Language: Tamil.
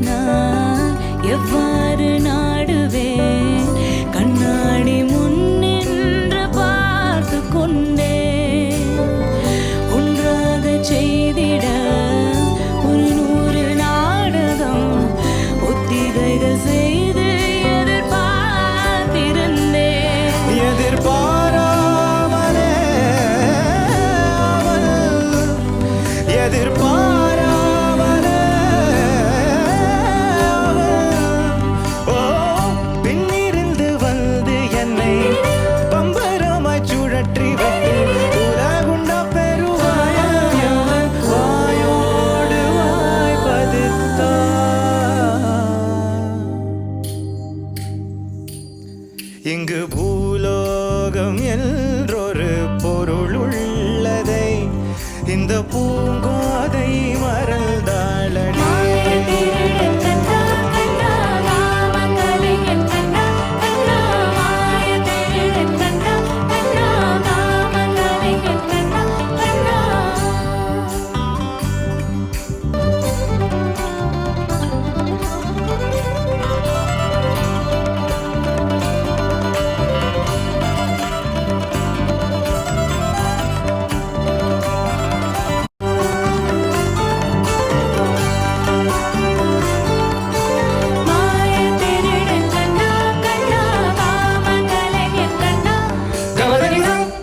நான் எவ்வளவு இங்கு பூலோகம் என்றொரு பொருள் உள்ளதை இந்த பூங்காதை மரம்